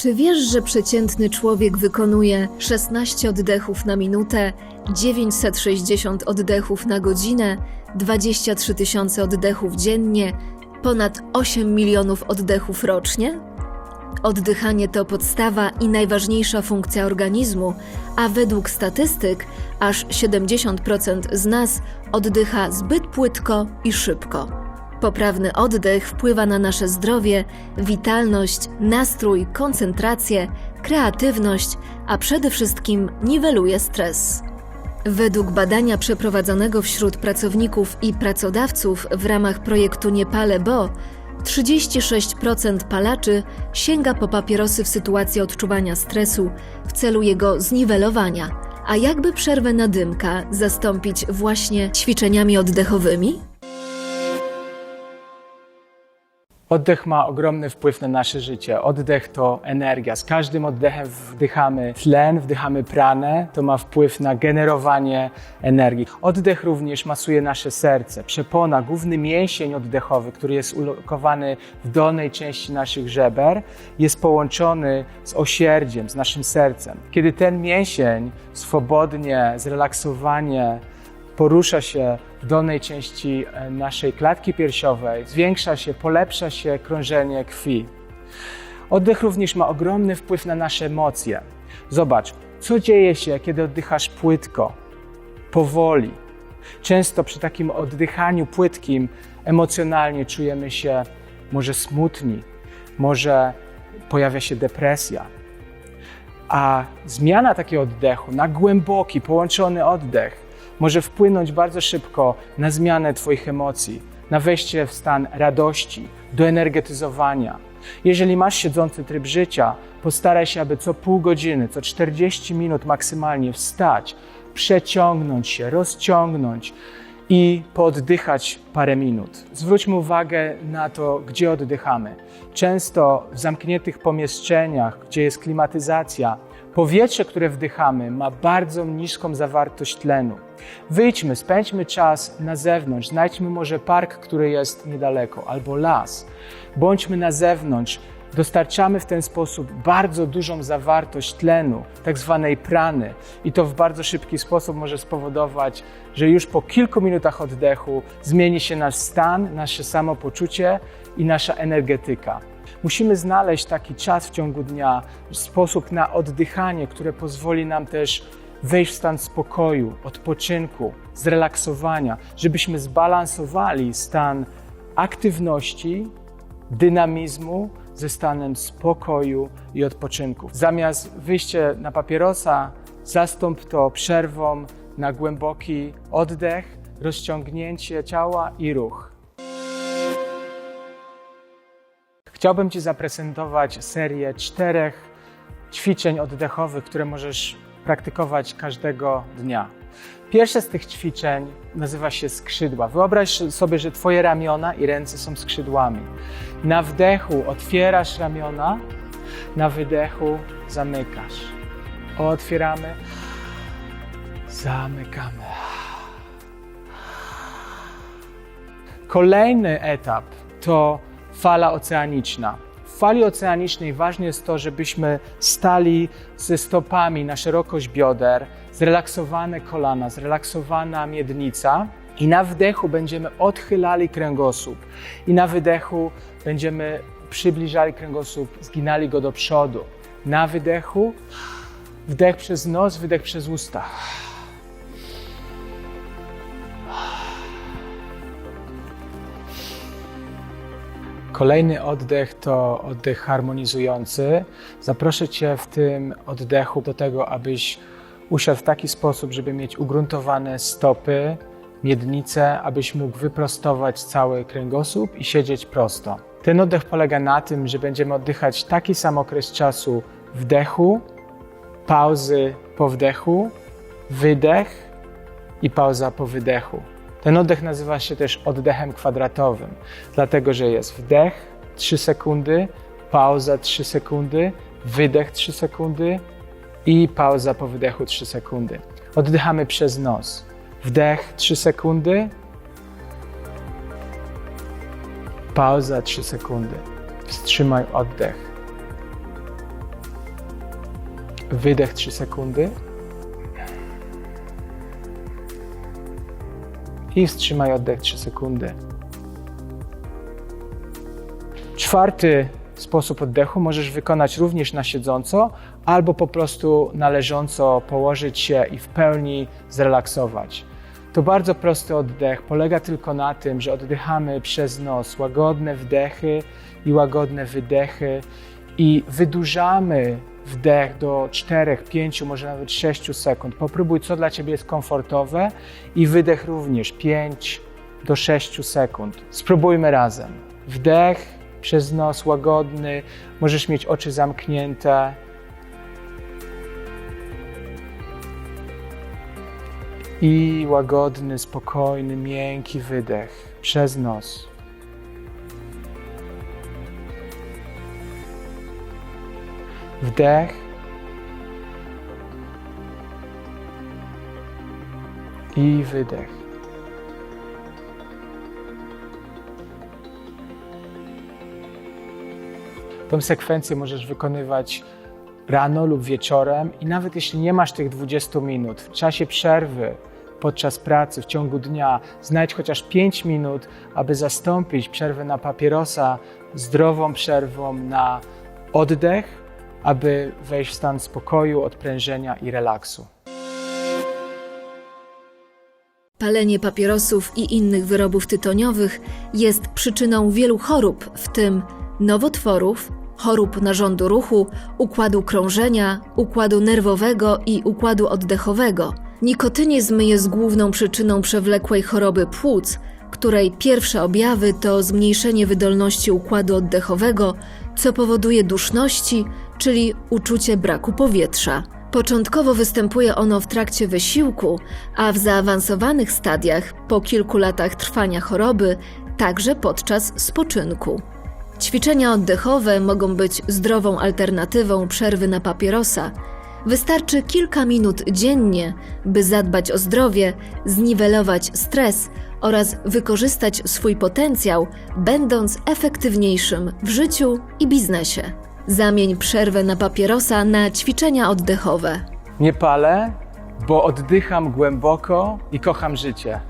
Czy wiesz, że przeciętny człowiek wykonuje 16 oddechów na minutę, 960 oddechów na godzinę, 23 tysiące oddechów dziennie, ponad 8 milionów oddechów rocznie? Oddychanie to podstawa i najważniejsza funkcja organizmu, a według statystyk aż 70% z nas oddycha zbyt płytko i szybko. Poprawny oddech wpływa na nasze zdrowie, witalność, nastrój, koncentrację, kreatywność, a przede wszystkim niweluje stres. Według badania przeprowadzonego wśród pracowników i pracodawców w ramach projektu Niepale Bo, 36% palaczy sięga po papierosy w sytuacji odczuwania stresu w celu jego zniwelowania. A jakby przerwę na dymka zastąpić właśnie ćwiczeniami oddechowymi? Oddech ma ogromny wpływ na nasze życie. Oddech to energia. Z każdym oddechem wdychamy tlen, wdychamy pranę. To ma wpływ na generowanie energii. Oddech również masuje nasze serce. Przepona, główny mięsień oddechowy, który jest ulokowany w dolnej części naszych żeber, jest połączony z osierdziem, z naszym sercem. Kiedy ten mięsień swobodnie, zrelaksowanie porusza się w dolnej części e, naszej klatki piersiowej, zwiększa się, polepsza się krążenie krwi. Oddech również ma ogromny wpływ na nasze emocje. Zobacz, co dzieje się, kiedy oddychasz płytko, powoli. Często przy takim oddychaniu płytkim emocjonalnie czujemy się może smutni, może pojawia się depresja. A zmiana takiego oddechu na głęboki, połączony oddech może wpłynąć bardzo szybko na zmianę Twoich emocji, na wejście w stan radości, do energetyzowania. Jeżeli masz siedzący tryb życia, postaraj się, aby co pół godziny, co 40 minut maksymalnie wstać, przeciągnąć się, rozciągnąć i pooddychać parę minut. Zwróćmy uwagę na to, gdzie oddychamy. Często w zamkniętych pomieszczeniach, gdzie jest klimatyzacja, powietrze, które wdychamy, ma bardzo niską zawartość tlenu. Wyjdźmy, spędźmy czas na zewnątrz, znajdźmy może park, który jest niedaleko, albo las. Bądźmy na zewnątrz, dostarczamy w ten sposób bardzo dużą zawartość tlenu, tak zwanej prany, i to w bardzo szybki sposób może spowodować, że już po kilku minutach oddechu zmieni się nasz stan, nasze samopoczucie i nasza energetyka. Musimy znaleźć taki czas w ciągu dnia, sposób na oddychanie, które pozwoli nam też wejść w stan spokoju, odpoczynku, zrelaksowania, żebyśmy zbalansowali stan aktywności, dynamizmu ze stanem spokoju i odpoczynku. Zamiast wyjście na papierosa, zastąp to przerwą na głęboki oddech, rozciągnięcie ciała i ruch. Chciałbym Ci zaprezentować serię czterech ćwiczeń oddechowych, które możesz praktykować każdego dnia. Pierwsze z tych ćwiczeń nazywa się skrzydła. Wyobraź sobie, że Twoje ramiona i ręce są skrzydłami. Na wdechu otwierasz ramiona, na wydechu zamykasz. Otwieramy, zamykamy. Kolejny etap to fala oceaniczna. Fali oceanicznej ważne jest to, żebyśmy stali ze stopami na szerokość bioder, zrelaksowane kolana, zrelaksowana miednica. I na wdechu będziemy odchylali kręgosłup, i na wydechu będziemy przybliżali kręgosłup, zginali go do przodu. Na wydechu, wdech przez nos, wydech przez usta. Kolejny oddech to oddech harmonizujący. Zaproszę Cię w tym oddechu do tego, abyś usiadł w taki sposób, żeby mieć ugruntowane stopy, miednicę, abyś mógł wyprostować cały kręgosłup i siedzieć prosto. Ten oddech polega na tym, że będziemy oddychać taki sam okres czasu wdechu, pauzy po wdechu, wydech i pauza po wydechu. Ten oddech nazywa się też oddechem kwadratowym, dlatego że jest wdech 3 sekundy, pauza 3 sekundy, wydech 3 sekundy i pauza po wydechu 3 sekundy. Oddychamy przez nos. Wdech 3 sekundy, pauza 3 sekundy. Wstrzymaj oddech. Wydech 3 sekundy. I wstrzymaj oddech 3 sekundy. Czwarty sposób oddechu możesz wykonać również na siedząco, albo po prostu na leżąco położyć się i w pełni zrelaksować. To bardzo prosty oddech. Polega tylko na tym, że oddychamy przez nos łagodne wdechy i łagodne wydechy i wydłużamy wdech do 4, 5, może nawet 6 sekund. Popróbuj, co dla Ciebie jest komfortowe i wydech również 5 do 6 sekund. Spróbujmy razem. Wdech przez nos łagodny, możesz mieć oczy zamknięte. I łagodny, spokojny, miękki wydech przez nos. Wdech. I wydech. Tą sekwencję możesz wykonywać rano lub wieczorem i nawet jeśli nie masz tych 20 minut, w czasie przerwy, podczas pracy, w ciągu dnia, znajdź chociaż 5 minut, aby zastąpić przerwę na papierosa zdrową przerwą na oddech, aby wejść w stan spokoju, odprężenia i relaksu. Palenie papierosów i innych wyrobów tytoniowych jest przyczyną wielu chorób, w tym nowotworów, chorób narządu ruchu, układu krążenia, układu nerwowego i układu oddechowego. Nikotynizm jest główną przyczyną przewlekłej choroby płuc, której pierwsze objawy to zmniejszenie wydolności układu oddechowego, co powoduje duszności, czyli uczucie braku powietrza. Początkowo występuje ono w trakcie wysiłku, a w zaawansowanych stadiach, po kilku latach trwania choroby, także podczas spoczynku. Ćwiczenia oddechowe mogą być zdrową alternatywą przerwy na papierosa. Wystarczy kilka minut dziennie, by zadbać o zdrowie, zniwelować stres oraz wykorzystać swój potencjał, będąc efektywniejszym w życiu i biznesie. Zamień przerwę na papierosa na ćwiczenia oddechowe. Nie palę, bo oddycham głęboko i kocham życie.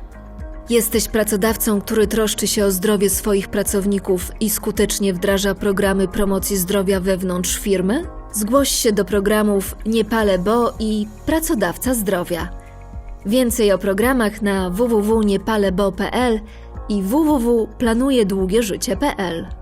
Jesteś pracodawcą, który troszczy się o zdrowie swoich pracowników i skutecznie wdraża programy promocji zdrowia wewnątrz firmy? Zgłoś się do programów Nie palę bo i Pracodawca Zdrowia. Więcej o programach na www.niepalebo.pl i www.planujedługieżycie.pl.